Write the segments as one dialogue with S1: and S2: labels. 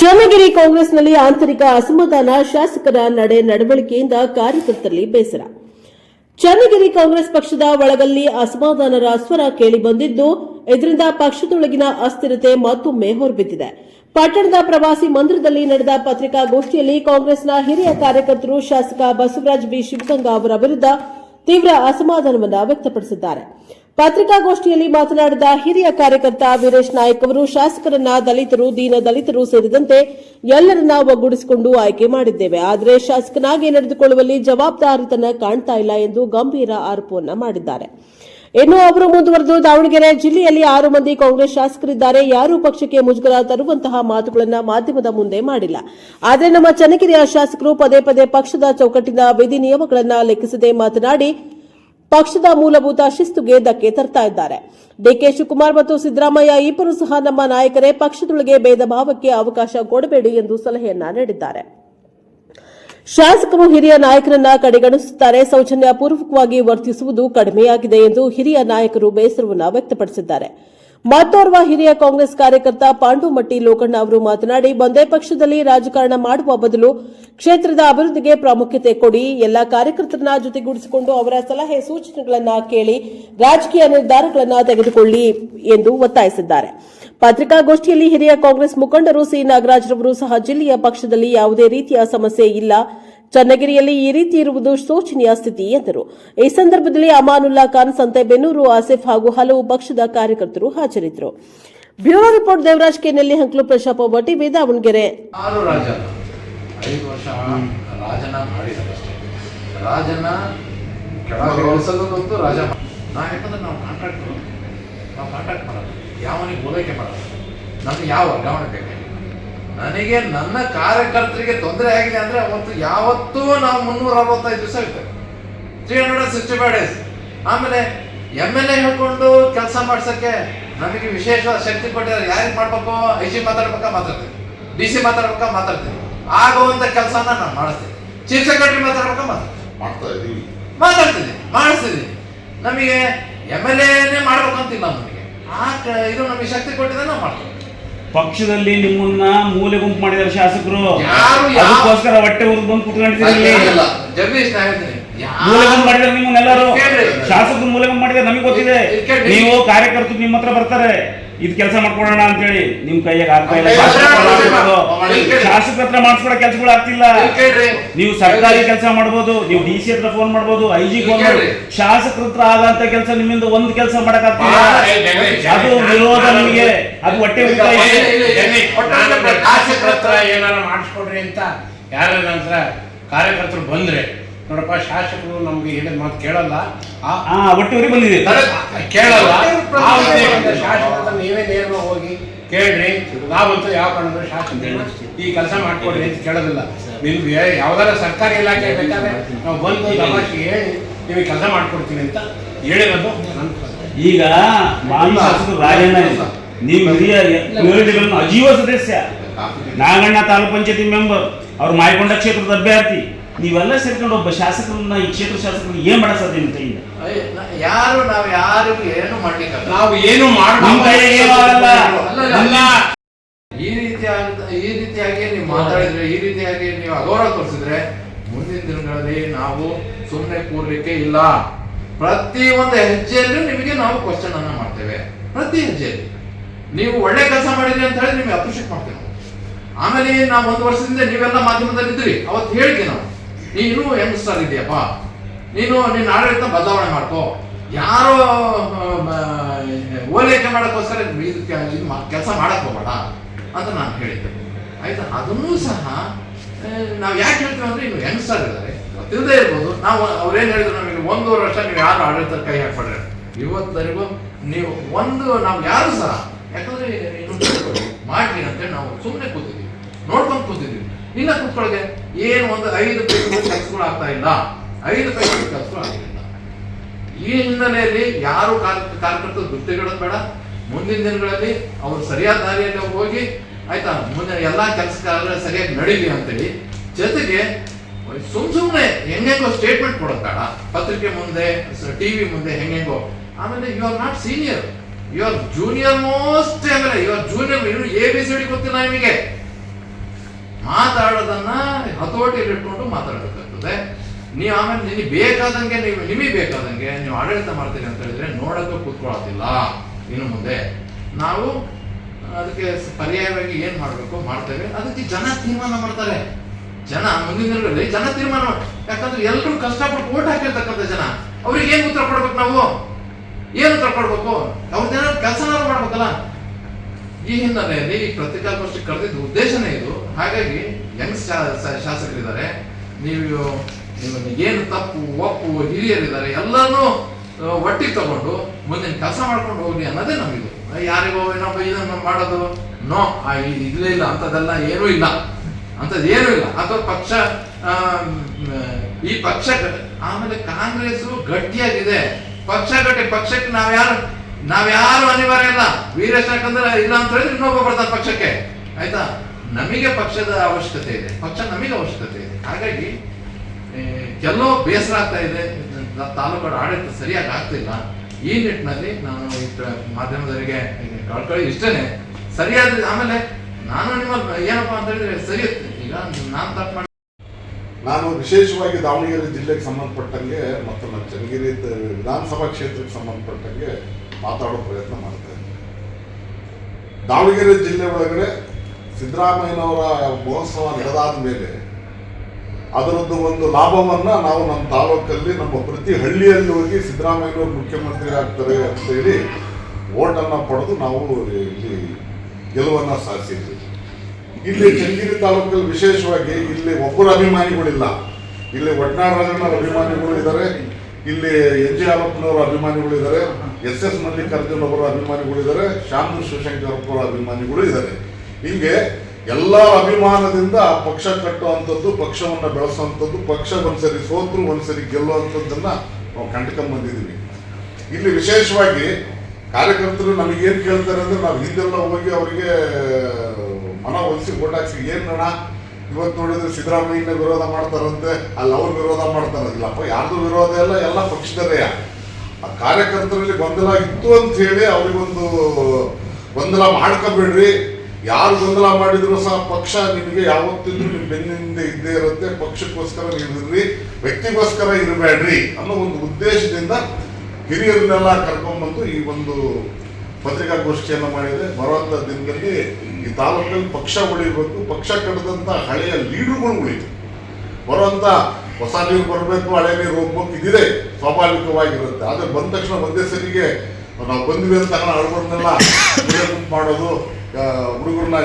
S1: ಚನ್ನಗಿರಿ ಕಾಂಗ್ರೆಸ್ನಲ್ಲಿ ಆಂತರಿಕ ಅಸಮಾಧಾನ ಶಾಸಕರ ನಡೆ ನಡವಳಿಕೆಯಿಂದ ಕಾರ್ಯಕರ್ತರಲ್ಲಿ ಬೇಸರ. ಚನ್ನಗಿರಿ ಕಾಂಗ್ರೆಸ್ ಪಕ್ಷದ ಒಳಗಲ್ಲಿ ಅಸಮಾಧಾನರ ಸ್ವರ ಕೇಳಿಬಂದಿದ್ದು ಇದರಿಂದ ಪಕ್ಷದೊಳಗಿನ ಅಸ್ಥಿರತೆ ಮತ್ತೊಮ್ಮೆ ಹೊರಬಿದ್ದಿದೆ. ಪಟ್ಟಣದ ಪ್ರವಾಸಿ ಮಂದಿರದಲ್ಲಿ ನಡೆದ ಪತ್ರಿಕಾಗೋಷ್ಠಿಯಲ್ಲಿ ಕಾಂಗ್ರೆಸ್ನ ಹಿರಿಯ ಕಾರ್ಯಕರ್ತರು ಶಾಸಕ ಬಸವರಾಜ ಬಿ ಶಿವಗಂಗಾ ಅವರ ವಿರುದ್ಧ ತೀವ್ರ ಅಸಮಾಧಾನವನ್ನು ವ್ಯಕ್ತಪಡಿಸಿದ್ದಾರೆ. ಪತ್ರಿಕಾಗೋಷ್ಠಿಯಲ್ಲಿ ಮಾತನಾಡಿದ ಹಿರಿಯ ಕಾರ್ಯಕರ್ತ ವೀರೇಶ್ ನಾಯಕ್ ಅವರು, ಶಾಸಕರನ್ನ ದಲಿತರು, ದೀನ ದಲಿತರು ಸೇರಿದಂತೆ ಎಲ್ಲರನ್ನ ಒಗ್ಗೂಡಿಸಿಕೊಂಡು ಆಯ್ಕೆ ಮಾಡಿದ್ದೇವೆ. ಆದರೆ ಶಾಸಕನಾಗಿ ನಡೆದುಕೊಳ್ಳುವಲ್ಲಿ ಜವಾಬ್ದಾರಿತನ ಕಾಣ್ತಾ ಇಲ್ಲ ಎಂದು ಗಂಭೀರ ಆರೋಪವನ್ನು ಮಾಡಿದ್ದಾರೆ. ಇನ್ನು ಅವರು ಮುಂದುವರೆದು ದಾವಣಗೆರೆ ಜಿಲ್ಲೆಯಲ್ಲಿ ಆರು ಮಂದಿ ಕಾಂಗ್ರೆಸ್ ಶಾಸಕರಿದ್ದಾರೆ. ಯಾರೂ ಪಕ್ಷಕ್ಕೆ ಮುಜುಗರ ತರುವಂತಹ ಮಾತುಗಳನ್ನ ಮಾಧ್ಯಮದ ಮುಂದೆ ಮಾಡಿಲ್ಲ. ಆದರೆ ನಮ್ಮ ಚನ್ನಗಿರಿಯ ಶಾಸಕರು ಪದೇ ಪದೇ ಪಕ್ಷದ ಚೌಕಟ್ಟಿನ ವಿಧಿ ನಿಯಮಗಳನ್ನ ಲೆಕ್ಕಿಸದೆ ಮಾತನಾಡಿ ಪಕ್ಷದ ಮೂಲಭೂತ ಶಿಸ್ತುಗೆ ಧಕ್ಕೆ ತರ್ತಾ ಇದ್ದಾರೆ. ಡಿಕೆ ಶಿವಕುಮಾರ್ ಮತ್ತು ಸಿದ್ದರಾಮಯ್ಯ ಇಬ್ಬರು ಸಹ ನಮ್ಮ ನಾಯಕರೇ ಪಕ್ಷದೊಳಗೆ ಭೇದ ಭಾವಕ್ಕೆ ಅವಕಾಶ ಕೊಡಬೇಡಿ ಎಂದು ಸಲಹೆಯನ್ನ ನೀಡಿದ್ದಾರೆ. ಶಾಸಕರು ಹಿರಿಯ ನಾಯಕರನ್ನ ಕಡೆಗಣಿಸುತ್ತಾರೆ. ಸೌಜನ್ಯ ಪೂರ್ವಕವಾಗಿ ವರ್ತಿಸುವುದು ಕಡಿಮೆಯಾಗಿದೆ ಎಂದು ಹಿರಿಯ ನಾಯಕರು ಬೇಸರವನ್ನು ವ್ಯಕ್ತಪಡಿಸಿದ್ದಾರೆ. ಮತ್ತೋರ್ವ ಹಿರಿಯ ಕಾಂಗ್ರೆಸ್ ಕಾರ್ಯಕರ್ತ ಪಾಂಡುಮಟ್ಟಿ ಲೋಕಣ್ಣ ಅವರು ಮಾತನಾಡಿ ಒಂದೇ ಪಕ್ಷದಲ್ಲಿ ರಾಜಕಾರಣ ಮಾಡುವ ಬದಲು ಕ್ಷೇತ್ರದ ಅಭಿವೃದ್ಧಿಗೆ ಪ್ರಾಮುಖ್ಯತೆ ಕೊಡಿ, ಎಲ್ಲಾ ಕಾರ್ಯಕರ್ತರನ್ನ ಜೊತೆಗೂಡಿಸಿಕೊಂಡು ಅವರ ಸಲಹೆ ಸೂಚನೆಗಳನ್ನು ಕೇಳಿ, ರಾಜಕೀಯ ನಿರ್ಧಾರಗಳನ್ನು ತೆಗೆದುಕೊಳ್ಳಿ ಎಂದು ಒತ್ತಾಯಿಸಿದ್ದಾರೆ. ಪತ್ರಿಕಾಗೋಷ್ಠಿಯಲ್ಲಿ ಹಿರಿಯ ಕಾಂಗ್ರೆಸ್ ಮುಖಂಡರು ಸಿ ನಾಗರಾಜ್ರವರು ಸಹ ಜಿಲ್ಲೆಯ ಪಕ್ಷದಲ್ಲಿ ಯಾವುದೇ ರೀತಿಯ ಸಮಸ್ಯೆ ಇಲ್ಲ. ಚನ್ನಗಿರಿಯಲ್ಲಿ ಈ ರೀತಿ ಇರುವುದು ಶೋಚನೀಯ ಸ್ಥಿತಿ ಎಂದರು. ಈ ಸಂದರ್ಭದಲ್ಲಿ ಅಮಾನುಲ್ಲಾ ಖಾನ್ ಸಂತೆಬೆನ್ನೂರು ಆಸಿಫ್ ಹಾಗೂ ಹಲವು ಪಕ್ಷದ ಕಾರ್ಯಕರ್ತರು ಹಾಜರಿದ್ದರು. ಬ್ಯೂರೋ ರಿಪೋರ್ಟ್ ದೇವರಾಜ್ ಕೆ ನೆಲ್ಲಿಹಂಕ್ಲು ಪ್ರಶಾಪ ಟಿವಿ ದಾವಣಗೆರೆ
S2: ರಾಜನ ಯಾವನಿಗೆ ಓಲೈಕೆ ಮಾಡೋದು ನಮ್ಗೆ ಯಾವ ವರ್ಗಾವಣೆ ಬೇಕಾಗಿಲ್ಲ ನನಗೆ ನನ್ನ ಕಾರ್ಯಕರ್ತರಿಗೆ ತೊಂದರೆ ಆಗಿದೆ ಅಂದ್ರೆ ಅವತ್ತು ಯಾವತ್ತೂ ನಾವು ಮುನ್ನೂರ ಅರವತ್ತೈದು ದಿವಸ ಇರ್ತೇವೆ. Three hundred sixty five days ಆಮೇಲೆ ಎಂ ಎಲ್ ಎ ಹೇಳ್ಕೊಂಡು ಕೆಲಸ ಮಾಡ್ಸಕ್ಕೆ ನಮಗೆ ವಿಶೇಷ ಶಕ್ತಿ ಕೊಟ್ಟಿದ್ದಾರೆ. ಯಾರಿಗೆ ಮಾಡ್ಬೇಕು? ಐ ಸಿ ಮಾತಾಡ್ಬೇಕಾ ಮಾತಾಡ್ತೀವಿ ಡಿ ಸಿ ಮಾತಾಡ್ಬೇಕಾ ಮಾತಾಡ್ತೀವಿ ಆಗುವಂತ ಕೆಲಸನ ನಾನು ಮಾಡಿಸ್ತೀನಿ. ಚೀಫ್ ಸೆಕ್ರೆಟರಿ ಮಾತಾಡ್ಬೇಕಾ ಮಾತಾಡ್ತೀನಿ.
S3: ಮಾಡ್ತಾ ಇದೀವಿ
S2: ಮಾತಾಡ್ತೀನಿ ಮಾಡಿಸ್ತೀನಿ. ನಮಗೆ ಎಂ ಎಲ್ ಎನೇ ಮಾಡ್ಬೇಕಂತಿಲ್ಲ ನಮಗೆ. ಆ ಇದು ನಮಗೆ ಶಕ್ತಿ ಕೊಟ್ಟಿದೆ ನಾವು ಮಾಡ್ತೀವಿ.
S4: ಪಕ್ಷದಲ್ಲಿ ನಿಮ್ಮನ್ನ ಮೂಲೆ ಗುಂಪು ಮಾಡಿದಾರೆ ಶಾಸಕರು. ಅದಕ್ಕೋಸ್ಕರ ಹೊಟ್ಟೆ ಉರಿದು ಬಂದು ಕುತ್ಕೊಂಡಿದ್ದೀರಿ ಮೂಲೆ ಗುಂಪು ಮಾಡಿದ್ರೆ ನಿಮ್ಮನ್ನೆಲ್ಲರೂ. ಶಾಸಕರು ಮೂಲೆ ಗುಂಪು ಮಾಡಿದ್ರೆ ನಮಗೆ ಗೊತ್ತಿದೆ. ನೀವು ಕಾರ್ಯಕರ್ತರು ನಿಮ್ಮ ಹತ್ರ ಬರ್ತಾರೆ. ಇದು ಕೆಲಸ ಮಾಡ್ಕೊಡೋಣ ಅಂತೇಳಿ ನಿಮ್ ಕೈಯಾಗ ಆಗ್ತಾ ಇಲ್ಲ. ಶಾಸಕ ಹತ್ರ ಮಾಡಿಸ್ಕೊಡೋ ಕೆಲಸಗಳು ಆಗ್ತಿಲ್ಲ. ನೀವು ಸರ್ಕಾರಿ ಕೆಲಸ ಮಾಡ್ಬೋದು ನೀವು ಡಿ ಸಿ ಹತ್ರ ಫೋನ್ ಮಾಡ್ಬೋದು ಐ ಜಿ ಫೋನ್ ಮಾಡಿ ಶಾಸಕರ ಹತ್ರ ಆಗಂತ ಕೆಲಸ ನಿಮ್ಮಿಂದ ಒಂದ್ ಕೆಲಸ ಮಾಡಕ್ ಆಗ್ತಿಲ್ಲ. ಅದು ವಿರೋಧ ನಿಮಗೆ. ಅದು ಹೊಟ್ಟೆ
S5: ಶಾಸಕರ ಹತ್ರ ಏನಾರ ಮಾಡಿಸ್ಕೊಡ್ರಿ ಅಂತ ಯಾರ ನಂತರ ಕಾರ್ಯಕರ್ತರು ಬಂದ್ರೆ ನೋಡಪ್ಪ ಶಾಸಕರು ನಮ್ಗೆ ಹೇಳಿದ ಮಾತು ಕೇಳಲ್ಲ. ಆ
S4: ಬಂದಿದೆ.
S5: ಕೇಳಲ್ಲ. ಆ ಉದ್ದೇಶದಿಂದ ಶಾಸಕರ ಹತ್ರ ನೀವೇ ನೇರವಾಗಿ ಹೋಗಿ ಕೇಳ್ರಿ. ನಾವಂತೂ ಯಾವ ಕಾರಣದ್ರು ಶಾಸಕ ಈ ಕೆಲಸ ಮಾಡ್ಕೊಡ್ರಿ ಅಂತ ಕೇಳೋದಿಲ್ಲ. ನಿಮ್ಗೆ ಯಾವ್ದಾರ ಸರ್ಕಾರಿ ಇಲಾಖೆ ಬೇಕಾದ್ರೆ ನಾವು ಬಂದು ತಮಾಷೆ ಹೇಳಿ ನಿಮಗೆ ಕೆಲಸ ಮಾಡ್ಕೊಡ್ತೀನಿ ಅಂತ ಹೇಳಿರೋದು
S4: ಈಗ ಮಾಜಿ ಶಾಸಕರು ರಾಜಣ್ಣ ಇಲ್ಲ. ನೀವು ಹಿರಿಯ ಅಜೀವ ಸದಸ್ಯ. ನಾಗಣ್ಣ ತಾಲೂಕ್ ಪಂಚಾಯತಿ ಮೆಂಬರ್. ಅವ್ರು ಮಾಯಕೊಂಡ ಕ್ಷೇತ್ರದ ಅಭ್ಯರ್ಥಿ. ನೀವೆಲ್ಲ ಸೇರ್ಕೊಂಡು ಒಬ್ಬ ಶಾಸಕರನ್ನ ಈ ಕ್ಷೇತ್ರ ಶಾಸಕರನ್ನ ಏನ್ ಮಾಡಕ್ ಸಾಧ್ಯ ನಿಮ್ಮ ಕೈಯಿಂದ?
S2: ಯಾರು ನಾವು ಯಾರಿಗೂ ಏನು ಮಾಡ್ಲಿಕ್ಕೆ
S5: ನಾವು ಏನು
S2: ಅಲ್ಲ. ಈ ರೀತಿಯಾಗಿ ಈ ರೀತಿಯಾಗಿ ನೀವು ಮಾತಾಡಿದ್ರೆ ಈ ರೀತಿಯಾಗಿ ನೀವು ಅಗೌರವ ತೋರಿಸಿದ್ರೆ ಮುಂದಿನ ದಿನಗಳಲ್ಲಿ ನಾವು ಸುಮ್ಮನೆ ಕೂರ್ಲಿಕ್ಕೆ ಇಲ್ಲ. ಪ್ರತಿ ಒಂದು ಹೆಜ್ಜೆಯಲ್ಲೂ ನಿಮಗೆ ನಾವು ಕ್ವಶನ್ ಅನ್ನ ಮಾಡ್ತೇವೆ. ಪ್ರತಿ ಹೆಜ್ಜೆಯಲ್ಲಿ. ನೀವು ಒಳ್ಳೆ ಕೆಲಸ ಮಾಡಿದ್ರಿ ಅಂತ ಹೇಳಿ ನಿಮಗೆ ಅಪ್ರಿಷಿಯೇಟ್ ಮಾಡ್ತೇವೆ ಆಮೇಲೆ ನಾವು ಒಂದು ವರ್ಷದಿಂದ ನೀವೆಲ್ಲ ಮಾಧ್ಯಮದಲ್ಲಿ ಇದ್ರಿ ಅವತ್ತು ಹೇಳಿದ್ವಿ ನಾವು. ನೀನು ಯಂಗ್ಸ್ಟರ್ ಇದೆಯಪ್ಪ ನೀನು ನಿನ್ನ ಆಡಳಿತ ಬದಲಾವಣೆ ಮಾಡ್ಕೋ. ಯಾರೋ ಓಲೈಕೆ ಮಾಡೋಕ್ಕೋಸ್ಕರ ಇದು ಕೆಲಸ ಮಾಡಕ್ ಹೋಗಬೇಡ ಅಂತ ನಾನು ಹೇಳಿದ್ದೆ. ಆಯ್ತಾ? ಅದನ್ನೂ ಸಹ ನಾವು ಯಾಕೆ ಹೇಳ್ತೀವಿ ಅಂದ್ರೆ ಇನ್ನು ಯಂಗ್ಸ್ಟರ್ ಇದ್ದಾರೆ. ಗೊತ್ತಿಲ್ಲದೆ ಇರ್ಬೋದು. ನಾವು ಅವ್ರೇನು ಹೇಳಿದ್ರು ನಮಗೆ ಒಂದೂವರೆ ವರ್ಷ ನೀವು ಯಾರು ಆಡಳಿತ ಕೈ ಹಾಕ್ಬಿಡ್ರೆ ಇವತ್ತರಿಗೂ ನೀವು ಒಂದು, ನಾವು ಯಾರು ಸಹ, ಯಾಕಂದ್ರೆ ಇನ್ನು ಮಾಡ್ಲಿ ಅಂತೇಳಿ ನಾವು ಸುಮ್ಮನೆ ಕೂತಿದ್ದೀವಿ. ನೋಡ್ಕೊಂಡು ಕೂತಿದ್ದೀವಿ. ಇಲ್ಲ ಕೂತ್ಕೊಳಗೆ. ಏನು ಒಂದು ಐದು ಪೈಸೆ ಕೆಲಸಗಳು ಆಗ್ತಾ ಇಲ್ಲ. ಐದು ಪೈಸೆ ಕೆಲಸಗಳು ಆಗಿಲ್ಲ ಈ ಹಿನ್ನೆಲೆಯಲ್ಲಿ ಯಾರು ಕಾರ್ಯ ಕಾರ್ಯಕರ್ತರು ದುಡ್ಡುಗಳದ್ದು ಬೇಡ. ಮುಂದಿನ ದಿನಗಳಲ್ಲಿ ಅವರು ಸರಿಯಾದ ದಾರಿಯಲ್ಲಿ ಹೋಗಿ, ಆಯ್ತಾ ಮುಂದೆ ಎಲ್ಲಾ ಕೆಲಸ ಕಾರ್ಯ ಸರಿಯಾಗಿ ನಡೀಲಿ ಅಂತೇಳಿ. ಜೊತೆಗೆ ಸುಮ್ ಸುಮ್ಮನೆ ಹೆಂಗೆಂಗೋ ಸ್ಟೇಟ್ಮೆಂಟ್ ಕೊಡೋಕ್ಕಾಡ ಪತ್ರಿಕೆ ಮುಂದೆ ಟಿವಿ ಮುಂದೆ ಹೆಂಗೆಂಗೋ. ಆಮೇಲೆ you are not senior you are junior most ಆಮೇಲೆ ಯು ಆರ್ ಜೂನಿಯರ್ ಇನ್ನು ಎ ಬಿ ಸಿ ಡಿ ಗೊತ್ತಿಲ್ಲ ನಿಮಗೆ. ಹತೋಟಿಯಲ್ಲಿ ಇಟ್ಕೊಂಡು ಮಾತಾಡಬೇಕಾಗ್ತದೆ. ನೀವು ಆಮೇಲೆ ನಿಮಗೆ ಬೇಕಾದಂಗೆ ನೀವು, ನಿಮಗೆ ಬೇಕಾದಂಗೆ ನೀವು ಆಡಳಿತ ಮಾಡ್ತೀರಿ ಅಂತ ಹೇಳಿದ್ರೆ ನೋಡಕ್ಕೆ ಕೂತ್ಕೊಳ್ಳೋದಿಲ್ಲ ಇನ್ನು ಮುಂದೆ ನಾವು ಅದಕ್ಕೆ ಪರ್ಯಾಯವಾಗಿ ಏನ್ ಮಾಡಬೇಕು, ಮಾಡ್ತೇವೆ. ಅದಕ್ಕೆ ಜನ ತೀರ್ಮಾನ ಮಾಡ್ತಾರೆ. ಜನ ಮುಂದಿನ ದಿನಗಳಲ್ಲಿ ಜನ ತೀರ್ಮಾನ ಯಾಕಂದ್ರೆ ಎಲ್ಲರೂ ಕಷ್ಟಪಟ್ಟು ಓಟ್ ಹಾಕಿರ್ತಕ್ಕಂಥ ಜನ, ಅವ್ರಿಗೆ ಏನ್ ಉತ್ತರ ಕೊಡ್ಬೇಕು ನಾವು? ಏನು ಉತ್ತರ ಕೊಡ್ಬೇಕು? ಏನಾದ್ರು ಕೆಲಸನಾದ್ರು ಮಾಡ್ಬೇಕಲ್ಲ. ಈ ಹಿನ್ನೆಲೆಯಲ್ಲಿ ಈ ಪತ್ರಿಕಾಗೋಷ್ಠಿ ಕರೆದಿದ್ದ ಉದ್ದೇಶನೇ ಇದು. ಹಾಗಾಗಿ ಯಂಗ್ ಶಾಸಕರಿದ್ದಾರೆ. ನೀವು ನೀವು ಏನು ತಪ್ಪು, ಒಪ್ಪು, ಹಿರಿಯರಿದ್ದಾರೆ, ಎಲ್ಲಾನು ಒಟ್ಟಿಗೆ ತಗೊಂಡು ಮುಂದಿನ ಕೆಲಸ ಮಾಡ್ಕೊಂಡು ಹೋಗಿ ಅನ್ನೋದೇ ನಮಗಿದು ಯಾರಿಗೋ ಏನಪ್ಪ ಇದನ್ನ ಮಾಡೋದು? ನೋ ಇಲ್ಲೇ ಇಲ್ಲ, ಅಂಥದ್ದೆಲ್ಲ ಏನೂ ಇಲ್ಲ. ಅಂಥದ್ದು ಏನೂ ಇಲ್ಲ. ಅಥವಾ ಪಕ್ಷ ಈ ಪಕ್ಷ ಆಮೇಲೆ ಕಾಂಗ್ರೆಸ್ ಗಟ್ಟಿಯಾಗಿದೆ. ಪಕ್ಷ ಗಟ್ಟಿ, ಪಕ್ಷಕ್ಕೆ ನಾವ್ಯಾರು ನಾವ್ಯಾರು ಅನಿವಾರ್ಯ ಇಲ್ಲ ವೀರೇಶ್ ಯಾಕಂದ್ರೆ ಇಲ್ಲ ಅಂತ ಹೇಳಿದ್ರೆ ಇನ್ನೊಬ್ಬ ಬರ್ತಾರೆ ಪಕ್ಷಕ್ಕೆ. ಆಯ್ತಾ? ನಮಗೆ ಪಕ್ಷದ ಅವಶ್ಯಕತೆ ಇದೆ. ಪಕ್ಷ ನಮಗೆ ಅವಶ್ಯಕತೆ ಇದೆ. ಹಾಗಾಗಿ ಎಲ್ಲೋ ಬೇಸರ ಆಗ್ತಾ ಇದೆ. ತಾಲೂಕು ಆಡಳಿತ ಸರಿಯಾಗಿ ಆಗ್ತಿಲ್ಲ. ಈ ನಿಟ್ಟಿನಲ್ಲಿ ನಾನು ಮಾಧ್ಯಮದವರಿಗೆ ಕಳ್ಕೊಳ್ಳಿ ಇಷ್ಟೇನೆ. ಸರಿಯಾದ ಆಮೇಲೆ ನಾನು ನಿಮ್ಮ ಏನಪ್ಪಾ ಅಂತ ಹೇಳಿದ್ರೆ ಸರಿ ಈಗ ನಾನು ತಪ್ಪು ಮಾಡಿ
S3: ನಾನು ವಿಶೇಷವಾಗಿ ದಾವಣಗೆರೆ ಜಿಲ್ಲೆಗೆ ಸಂಬಂಧಪಟ್ಟಂಗೆ ಮತ್ತು ನಮ್ಮ ಚನ್ನಗಿರಿ ವಿಧಾನಸಭಾ ಕ್ಷೇತ್ರಕ್ಕೆ ಸಂಬಂಧಪಟ್ಟಂಗೆ ಮಾತಾಡೋ ಪ್ರಯತ್ನ ಮಾಡ್ತಾ ಇದ್ದೀನಿ. ದಾವಣಗೆರೆ ಜಿಲ್ಲೆ ಒಳಗಡೆ ಸಿದ್ದರಾಮಯ್ಯನವರ ಮಹೋತ್ಸವ ನಡೆದಾದ ಮೇಲೆ ಅದರದ್ದು ಒಂದು ಲಾಭವನ್ನ ನಾವು ನಮ್ಮ ತಾಲೂಕಲ್ಲಿ, ನಮ್ಮ ಪ್ರತಿ ಹಳ್ಳಿಯಲ್ಲಿ ಹೋಗಿ ಸಿದ್ದರಾಮಯ್ಯನವರು ಮುಖ್ಯಮಂತ್ರಿ ಆಗ್ತಾರೆ ಅಂತೇಳಿ ಓಟನ್ನು ಪಡೆದು ನಾವು ಇಲ್ಲಿ ಗೆಲುವನ್ನು ಸಾಧಿಸಿದ್ವಿ. ಇಲ್ಲಿ ಚನ್ನಗಿರಿ ತಾಲೂಕಲ್ಲಿ ವಿಶೇಷವಾಗಿ ಇಲ್ಲಿ ಒಬ್ಬರು ಅಭಿಮಾನಿಗಳಿಲ್ಲ. ಇಲ್ಲಿ ಒಡ್ನಾಡ್ ರಾಜಣ್ಣರ ಅಭಿಮಾನಿಗಳು ಇದ್ದಾರೆ. ಇಲ್ಲಿ ಎನ್ ಜಿ ಅಭಿಮಾನಿಗಳು ಇದ್ದಾರೆ. ಎಸ್ ಎಸ್ ಮಲ್ಲಿಕಾರ್ಜುನ್ ಅವರ ಅಭಿಮಾನಿಗಳು ಇದ್ದಾರೆ ಶಾಂತು ಶಿವಶಂಕರ್ ಅವರ ಅಭಿಮಾನಿಗಳು ಇದ್ದಾರೆ. ಹೀಗೆ ಎಲ್ಲ ಅಭಿಮಾನದಿಂದ ಪಕ್ಷ ಕಟ್ಟುವಂಥದ್ದು, ಪಕ್ಷವನ್ನು ಬೆಳೆಸುವಂಥದ್ದು, ಪಕ್ಷ ಒಂದ್ಸರಿ ಸೋತರು, ಒಂದ್ಸರಿ ಗೆಲ್ಲುವಂಥದ್ದನ್ನ ನಾವು ಕಂಡ್ಕೊಂಡ್ ಬಂದಿದ್ದೀವಿ. ಇಲ್ಲಿ ವಿಶೇಷವಾಗಿ ಕಾರ್ಯಕರ್ತರು ನಮಗೇನು ಕೇಳ್ತಾರೆ ಅಂದ್ರೆ ನಾವು ಹಿಂದೆಲ್ಲ ಹೋಗಿ ಅವರಿಗೆ ಮನ ಒಲಿಸಿ ಏನು ಅಣ್ಣ, ಇವತ್ತು ನೋಡಿದ್ರೆ ಸಿದ್ದರಾಮಯ್ಯನ ವಿರೋಧ ಮಾಡ್ತಾರಂತೆ, ಅಲ್ಲಿ ಅವ್ರು ವಿರೋಧ ಮಾಡ್ತಾರ. ಇಲ್ಲಪ್ಪ, ಯಾರ್ದು ವಿರೋಧ ಇಲ್ಲ, ಎಲ್ಲ ಪಕ್ಷದಲ್ಲೇ ಆ ಕಾರ್ಯಕರ್ತರಲ್ಲಿ ಗೊಂದಲ ಇತ್ತು ಅಂತ ಹೇಳಿ ಅವರಿಗೊಂದು ಗೊಂದಲ ಮಾಡ್ಕೋಬೇಡ್ರಿ. ಯಾರು ಗೊಂದಲ ಮಾಡಿದ್ರು ಸಹ ಪಕ್ಷ ನಿಮಗೆ ಯಾವತ್ತಿದ್ರು ನಿಮ್ ಬೆನ್ನಿಂದ ಇದ್ದೇ ಇರುತ್ತೆ. ಪಕ್ಷಕ್ಕೋಸ್ಕರ ಇರ್ರಿ. ವ್ಯಕ್ತಿಗೋಸ್ಕರ ಇರಬೇಡ್ರಿ ಅನ್ನೋ ಒಂದು ಉದ್ದೇಶದಿಂದ ಹಿರಿಯರನ್ನೆಲ್ಲ ಕರ್ಕೊಂಡ್ಬಂದು ಈ ಒಂದು ಪತ್ರಿಕಾಗೋಷ್ಠಿಯನ್ನು ಮಾಡಿದೆ ಬರುವಂತ ದಿನದಲ್ಲಿ ಈ ತಾಲೂಕಲ್ಲಿ ಪಕ್ಷ ಉಳಿಬೇಕು. ಪಕ್ಷ ಕಟ್ಟದಂತ ಹಳೆಯ ಲೀಡರ್ಗಳು ಉಳಿತು. ಬರುವಂತ ಹೊಸ ನೀರು ಬರಬೇಕು ಹಳೆ ನೀರು ಹೋಗ್ಬೇಕು ಇದಿದೆ ಸ್ವಾಭಾವಿಕವಾಗಿರುತ್ತೆ. ಆದ್ರೆ ಬಂದ ತಕ್ಷಣ ಒಂದೇ ಸರಿಗೆ ನಾವು ಬಂದ್ವಿ ಅಂತ ಹುಡುಗರನ್ನೆಲ್ಲ ಮಾಡೋದು ಹುಡುಗರನ್ನ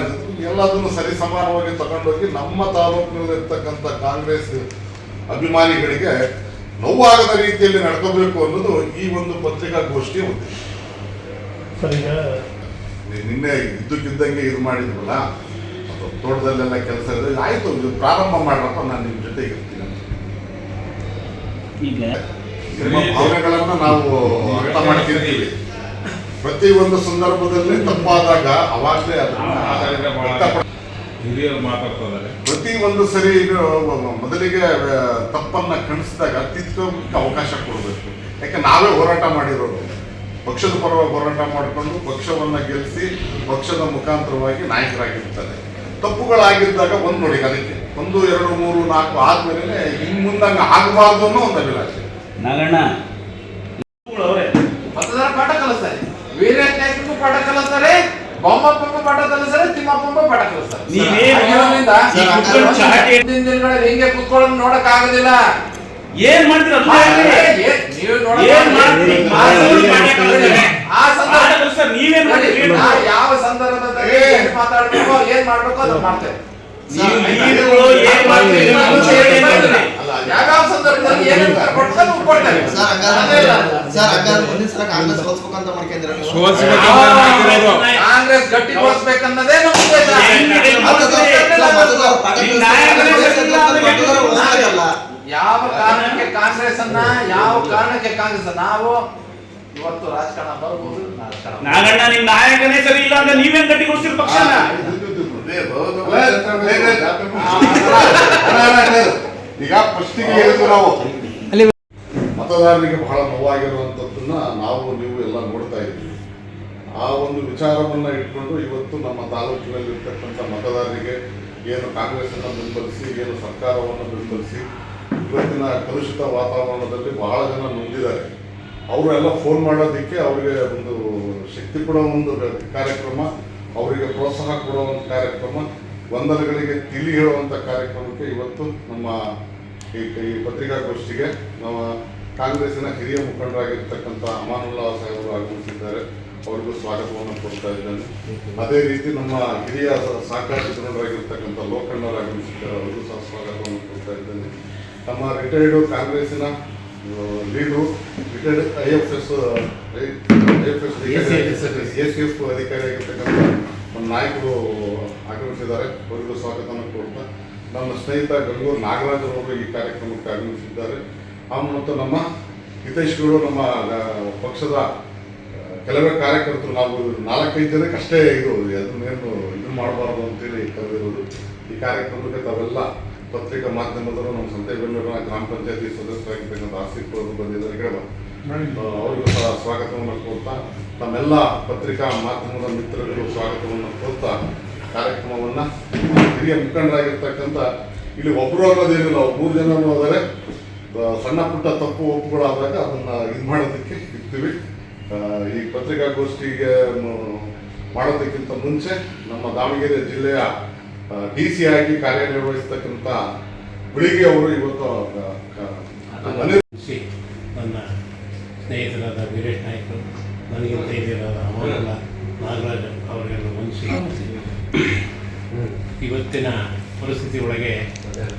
S3: ಎಲ್ಲದನ್ನು ಸರಿ ಸಮಾನವಾಗಿ ತಗೊಂಡೋಗಿ ನಮ್ಮ ತಾಲೂಕಿನಲ್ಲಿರ್ತಕ್ಕಂಥ ಕಾಂಗ್ರೆಸ್ ಅಭಿಮಾನಿಗಳಿಗೆ ನೋವಾಗದ ರೀತಿಯಲ್ಲಿ ನಡ್ಕೋಬೇಕು ಅನ್ನೋದು ಈ ಒಂದು ಪತ್ರಿಕಾಗೋಷ್ಠಿ ಉದ್ದೇಶ. ನಿನ್ನೆ ಇದ್ದಕ್ಕಿದ್ದಂಗೆ ಇದು ಮಾಡಿದ್ವಲ್ಲ ತೋಟದಲ್ಲೆಲ್ಲ ಕೆಲಸ ಇದೆ. ಆಯ್ತು ಪ್ರಾರಂಭ ಮಾಡ್ರಪ್ಪ ನಾನು ನಿಮ್ಮ ಜೊತೆ ಇರ್ತೀನಿ.
S4: ಈಗ
S3: ಭಾವನೆಗಳನ್ನು ನಾವು ಅರ್ಥ ಮಾಡ್ತಿರ್ತೀವಿ. ಪ್ರತಿ ಒಂದು ಸಂದರ್ಭದಲ್ಲಿ ತಪ್ಪಾದಾಗ ಅವಾಗಲೇ ಅದನ್ನ
S6: ಹಿರಿಯರು ಮಾತಾಡ್ತಾರೆ
S3: ಪ್ರತಿ ಒಂದು ಸರಿ ಮೊದಲಿಗೆ ತಪ್ಪನ್ನ ಕಣಿಸಿದಾಗ ತಿದ್ಕೋಕ್ಕೆ ಅವಕಾಶ ಕೊಡಬೇಕು. ಯಾಕೆ ನಾವೇ ಹೋರಾಟ ಮಾಡಿರೋದು. ಪಕ್ಷದ ಪರವಾಗಿ ಹೋರಾಟ ಮಾಡಿಕೊಂಡು ಪಕ್ಷವನ್ನ ಗೆಲ್ಲಿಸಿ ಪಕ್ಷದ ಮುಖಾಂತರವಾಗಿ ನಾಯಕರಾಗಿರ್ತಾರೆ ತಪ್ಪುಗಳಾಗಿದ್ದಾಗ ಒಂದು ನೋಡಿ ಅದಕ್ಕೆ. ಒಂದು ಎರಡು ಮೂರು ನಾಲ್ಕು ಆದ್ಮೇಲೆ ಇನ್ ಮುಂದಂಗ ಆಗಬಾರ್ದು ಅನ್ನೋ ಒಂದು ಅಭಿಲಾಷೆ.
S4: ನಗಣ್ಣ.
S2: ಮತದಾರ ಪಾಠ ಕಲಿಸ್ತಾರೆ. ನಾಯ್ಕರಿಗೂ ಪಾಠ ಕಲಿಸ್ತಾರೆ ಬೊಮ್ಮಪ್ಪಗೂ ಪಾಠ ಕಲಿಸ್ತಾರೆ ತಿಮ್ಮಪ್ಪಗೂ ಪಾಠ ಕಲಿಸ್ತಾರೆ. ದಿನಗಳಲ್ಲಿ ಹಿಂಗೆ ಕುತ್ಕೊಳ್ಳೋದು ನೋಡಕ್ ಆಗೋದಿಲ್ಲ
S4: ಏನ್ ಮಾಡ್ತೀರ? ಏನ್ ಮಾಡ್ತೀರಿ?
S2: ಆ
S4: ಸಂದರ್ಭದಲ್ಲಿ ಸರ್, ನೀವೇನ್
S2: ಯಾವ ಸಂದರ್ಭದಲ್ಲಿ ಏನ್ ಮಾತಾಡ್ಬೇಕೋ ಏನ್ ಮಾಡ್ಬೇಕೋ ಅದನ್ನ ಮಾಡ್ತೇವೆ
S7: ಕಾಂಗ್ರೆಸ್
S2: ಕಾಂಗ್ರೆಸ್ ಗಟ್ಟಿಗೊಳಿಸ್ಬೇಕನ್ನೋದೇ ನಮ್ಮ ಉದ್ದೇಶ
S7: ಓದ್ಬೇಕಲ್ಲ.
S2: ಯಾವ ಕಾರಣಕ್ಕೆ ಕಾಂಗ್ರೆಸ್ ಅನ್ನ ಯಾವ ಕಾರಣಕ್ಕೆ ಕಾಂಗ್ರೆಸ್ ನಾವು ಇವತ್ತು ರಾಜಕಾರಣ ರಾಜಕಾರಣ
S4: ನಾಗಣ್ಣ ನಿಮ್ ನಾಯಕನೇ ಸರಿ ಇಲ್ಲ ಅಂದ್ರೆ ನೀವೇನ್ ಗಟ್ಟಿಗೊಳಿಸ್ತೀರಿ ಪಕ್ಷನ?
S3: ಈಗ ಫಸ್ಟಿಗೆ ಹೇಳಿದ್ರು ನಾವು. ಮತದಾರರಿಗೆ ಬಹಳ ನೋವಾಗಿರುವಂಥದ್ದನ್ನ ನಾವು ನೀವು ಎಲ್ಲ ನೋಡ್ತಾ ಇದ್ದೀವಿ. ಆ ಒಂದು ವಿಚಾರವನ್ನ ಇಟ್ಕೊಂಡು ಇವತ್ತು ನಮ್ಮ ತಾಲೂಕಿನಲ್ಲಿರ್ತಕ್ಕಂಥ ಮತದಾರರಿಗೆ ಏನು ಕಾಂಗ್ರೆಸ್ಸನ್ನು ಬೆಂಬಲಿಸಿ ಏನು ಸರ್ಕಾರವನ್ನು ಬೆಂಬಲಿಸಿ ಇವತ್ತಿನ ಕಲುಷಿತ ವಾತಾವರಣದಲ್ಲಿ ಬಹಳ ಜನ ನೊಂದಿದ್ದಾರೆ. ಅವರೆಲ್ಲ ಫೋನ್ ಮಾಡೋದಕ್ಕೆ ಅವರಿಗೆ ಒಂದು ಶಕ್ತಿ ಕೊಡೋ ಒಂದು ಕಾರ್ಯಕ್ರಮ, ಅವರಿಗೆ ಪ್ರೋತ್ಸಾಹ ಕೊಡೋ ಒಂದು ಕಾರ್ಯಕ್ರಮ ಗೊಂದಲಗಳಿಗೆ ತಿಳಿ ಹೇಳುವಂಥ ಕಾರ್ಯಕ್ರಮಕ್ಕೆ ಇವತ್ತು ನಮ್ಮ ಈ ಪತ್ರಿಕಾಗೋಷ್ಠಿಗೆ ನಮ್ಮ ಕಾಂಗ್ರೆಸ್ಸಿನ ಹಿರಿಯ ಮುಖಂಡರಾಗಿರ್ತಕ್ಕಂಥ ಅಮಾನುಲ್ಲಾ ಸಾಹೇಬರು ಆಗಮಿಸಿದ್ದಾರೆ. ಅವರಿಗೂ ಸ್ವಾಗತವನ್ನು ಕೊಡ್ತಾ ಇದ್ದಾನೆ. ಅದೇ ರೀತಿ ನಮ್ಮ ಹಿರಿಯ ಸಹಕಾರ ಮುಖಂಡರಾಗಿರ್ತಕ್ಕಂಥ ಲೋಕಣ್ಣವರಾಗಮಿಸಿದ್ದಾರೆ ಅವರಿಗೂ ಸಹ ಸ್ವಾಗತವನ್ನು ಕೊಡ್ತಾ ಇದ್ದಾನೆ. ನಮ್ಮ ರಿಟೈರ್ಡು ಕಾಂಗ್ರೆಸ್ಸಿನ leader retired I F S I F S A C F ಅಧಿಕಾರಿಯಾಗಿರ್ತಕ್ಕಂಥ ನಮ್ಮ ನಾಯಕರು ಆಗಮಿಸಿದ್ದಾರೆ. ಅವರಿಗೂ ಸ್ವಾಗತವನ್ನು ಕೊಡ್ತಾ ನಮ್ಮ ಸ್ನೇಹಿತ ಗಂಗೂರು ನಾಗರಾಜರವರು ಈ ಕಾರ್ಯಕ್ರಮಕ್ಕೆ ಆಗಮಿಸಿದ್ದಾರೆ. ಆ ಮತ್ತು ನಮ್ಮ ಹಿತೈಷಿಗಳು ನಮ್ಮ ಪಕ್ಷದ ಕೆಲವೇ ಕಾರ್ಯಕರ್ತರು ನಾವು ನಾಲ್ಕೈದು ಜನಕ್ಕೆ ಅಷ್ಟೇ ಇದು ಅದನ್ನೇನು ಇದು ಮಾಡಬಾರ್ದು ಅಂತೇಳಿ ಕರೆದಿರೋದು. ಈ ಕಾರ್ಯಕ್ರಮಕ್ಕೆ ತಾವೆಲ್ಲ ಪತ್ರಿಕಾ ಮಾಧ್ಯಮದವರು ನಮ್ಮ ಸಂತೆಬೆನ್ನೂರ ಗ್ರಾಮ ಪಂಚಾಯತಿ ಸದಸ್ಯರಾಗಿರ್ತಕ್ಕಂಥ ಆಸಕ್ತಿ ಅವರು ಬಂದಿದ್ದಾರೆ. ಕಡೆ ಅವರಿಗೂ ಸಹ ಸ್ವಾಗತವನ್ನು ಕೊಡ್ತಾ ತಮ್ಮೆಲ್ಲ ಪತ್ರಿಕಾ ಮಾಧ್ಯಮದ ಮಿತ್ರರಿಗೂ ಸ್ವಾಗತವನ್ನು ಕೊಡ್ತಾ ಕಾರ್ಯಕ್ರಮವನ್ನು ಹಿರಿಯ ಮುಖಂಡರಾಗಿರ್ತಕ್ಕಂಥ ಇಲ್ಲಿ ಒಬ್ಬರು ಅನ್ನೋದೇನಿಲ್ಲ ಮೂರು ಜನ ಹೋದರೆ ಸಣ್ಣ ಪುಟ್ಟ ತಪ್ಪು ಒಪ್ಪುಗಳಾದಾಗ ಅದನ್ನು ಇದು ಮಾಡೋದಕ್ಕೆ ಇರ್ತೀವಿ. ಈ ಪತ್ರಿಕಾಗೋಷ್ಠಿಗೆ ಮಾಡೋದಕ್ಕಿಂತ ಮುಂಚೆ ನಮ್ಮ ದಾವಣಗೆರೆ ಜಿಲ್ಲೆಯ ಡಿ ಸಿ ಆಗಿ ಕಾರ್ಯನಿರ್ವಹಿಸ್ತಕ್ಕಂಥ ಬಿಳಿಗೆ ಅವರು ಇವತ್ತು
S5: ನನ್ನ ಸ್ನೇಹಿತರಾದ ವೀರೇಶ್ ನಾಯ್ಕರು ನನಗೆ ಹಿರಿಯರಾದ ಅಮೋಲ್ಲ ನಾಗರಾಜ್ ಅವರೆಲ್ಲ ವಂದಿಸಿ ಇವತ್ತಿನ ಪರಿಸ್ಥಿತಿ ಒಳಗೆ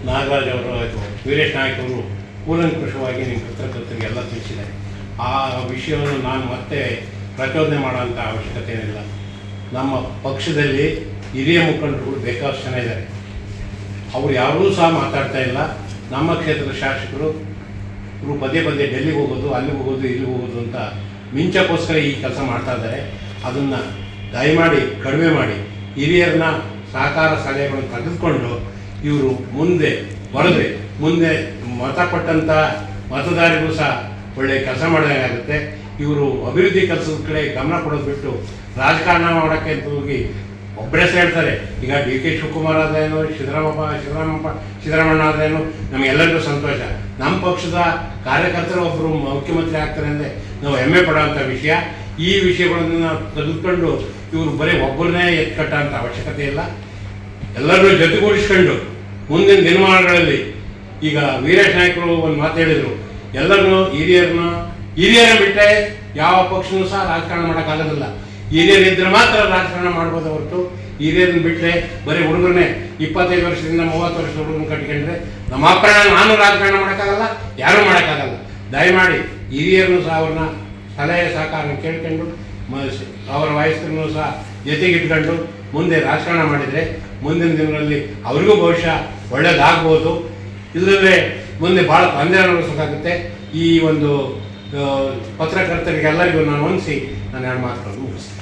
S5: ನಾಗರಾಜ್ ಅವರು ಆಯಿತು ವೀರೇಶ್ ನಾಯ್ಕ ಅವರು ಕೂಲಂಕುಷವಾಗಿ ನಿಮ್ಮ ಪತ್ರಕರ್ತರಿಗೆ ಎಲ್ಲ ತಿಳಿಸಿದ್ದಾರೆ. ಆ ವಿಷಯವನ್ನು ನಾನು ಮತ್ತೆ ಪ್ರಚೋದನೆ ಮಾಡೋಂಥ ಅವಶ್ಯಕತೆ ಏನಿಲ್ಲ ನಮ್ಮ ಪಕ್ಷದಲ್ಲಿ ಹಿರಿಯ ಮುಖಂಡರು ಬೇಕಾದಷ್ಟು ಜನ ಇದ್ದಾರೆ. ಅವರು ಯಾರೂ ಸಹ ಮಾತಾಡ್ತಾ ಇಲ್ಲ. ನಮ್ಮ ಕ್ಷೇತ್ರದ ಶಾಸಕರು ಇವರು ಪದೇ ಪದೇ ಡೆಲ್ಲಿಗೆ ಹೋಗೋದು ಅಲ್ಲಿಗೆ ಹೋಗೋದು ಇಲ್ಲಿಗೆ ಹೋಗೋದು ಅಂತ ಮಿಂಚಕ್ಕೋಸ್ಕರ ಈ ಕೆಲಸ ಮಾಡ್ತಾ ಇದ್ದಾರೆ. ಅದನ್ನು ದಯಮಾಡಿ, ಕಡಿಮೆ ಮಾಡಿ. ಹಿರಿಯರನ್ನ ಸಹಕಾರ ಸಲಹೆಗಳನ್ನು ತೆಗೆದುಕೊಂಡು ಇವರು ಮುಂದೆ ಬರೆದ್ರೆ ಮುಂದೆ ಮತ ಕೊಟ್ಟಂಥ ಮತದಾರಿಗೂ ಸಹ ಒಳ್ಳೆಯ ಕೆಲಸ ಮಾಡಿದಂಗಾಗುತ್ತೆ ಇವರು ಅಭಿವೃದ್ಧಿ ಕೆಲಸದ ಕಡೆ ಗಮನ ಕೊಡೋದು ಬಿಟ್ಟು ರಾಜಕಾರಣ ಮಾಡೋಕ್ಕೆ ಹೋಗಿ ಒಬ್ಬರೇ ಹೇಳ್ತಾರೆ. ಈಗ ಡಿ ಕೆ ಶಿವಕುಮಾರ್ ಆದೇನು ಸಿದ್ದರಾಮಪ್ಪ ಸಿದ್ದರಾಮಪ್ಪ, ಸಿದ್ದರಾಮಣ್ಣ ಆದೇನು ನಮಗೆಲ್ಲರಿಗೂ ಸಂತೋಷ. ನಮ್ಮ ಪಕ್ಷದ ಕಾರ್ಯಕರ್ತರು ಒಬ್ಬರು ಮುಖ್ಯಮಂತ್ರಿ ಆಗ್ತಾರೆ ಅಂದರೆ ನಾವು ಹೆಮ್ಮೆ ಪಡೋವಂಥ ವಿಷಯ. ಈ ವಿಷಯಗಳನ್ನು ತೆಗೆದುಕೊಂಡು ಇವರು ಬರೀ ಒಬ್ಬರನ್ನೇ ಎತ್ಕಟ್ಟೋಂಥ ಅವಶ್ಯಕತೆ ಇಲ್ಲ. ಎಲ್ಲರನ್ನೂ ಜೊತೆಗೂಡಿಸ್ಕೊಂಡು ಮುಂದಿನ ದಿನಮಾನಗಳಲ್ಲಿ ಈಗ ವೀರೇಶ್ ನಾಯ್ಕರು ಒಂದು ಮಾತು ಹೇಳಿದರು. ಎಲ್ಲರನ್ನೂ ಹಿರಿಯರನ್ನ ಹಿರಿಯರ ಬಿಟ್ಟರೆ ಯಾವ ಪಕ್ಷನೂ ಸಹ ರಾಜಕಾರಣ ಮಾಡೋಕ್ಕಾಗೋದಿಲ್ಲ. ಹಿರಿಯರಿದ್ರೆ ಮಾತ್ರ ರಾಜಕಾರಣ ಮಾಡ್ಬೋದು ಹೊರತು. ಹಿರಿಯರನ್ನ ಬಿಟ್ಟರೆ ಬರೀ ಹುಡುಗರನ್ನೇ. ಇಪ್ಪತ್ತೈದು ವರ್ಷದಿಂದ ಮೂವತ್ತು ವರ್ಷದ ಹುಡುಗನ ಕಟ್ಕೊಂಡ್ರೆ ನಮ್ಮ ಅಪ್ಪನ ನಾನು ರಾಜಕಾರಣ ಮಾಡೋಕ್ಕಾಗಲ್ಲ, ಯಾರೂ ಮಾಡೋಕ್ಕಾಗಲ್ಲ. ದಯಮಾಡಿ ಹಿರಿಯರನ್ನು ಸಹ ಅವ್ರನ್ನ ಸಲಹೆ ಸಹಕಾರ ಕೇಳ್ಕೊಂಡು ಅವರ ವಯಸ್ಸನ್ನು ಸಹ ಜೊತೆಗಿಟ್ಕೊಂಡು ಮುಂದೆ ರಾಜಕಾರಣ ಮಾಡಿದರೆ ಮುಂದಿನ ದಿನಗಳಲ್ಲಿ ಅವರಿಗೂ ಬಹುಶಃ ಒಳ್ಳೇದಾಗ್ಬೋದು. ಇಲ್ಲದ್ರೆ ಮುಂದೆ ಭಾಳ ತೊಂದರೆ ಅನುಭವಿಸೋಕ್ಕಾಗುತ್ತೆ ಈ ಒಂದು ಪತ್ರಕರ್ತರಿಗೆಲ್ಲರಿಗೂ ನಾನು ಹೊಂದಿಸಿ ನಾನು ಎರಡು ಮಾತುಗಳನ್ನು ಮುಗಿಸ್ತೀನಿ.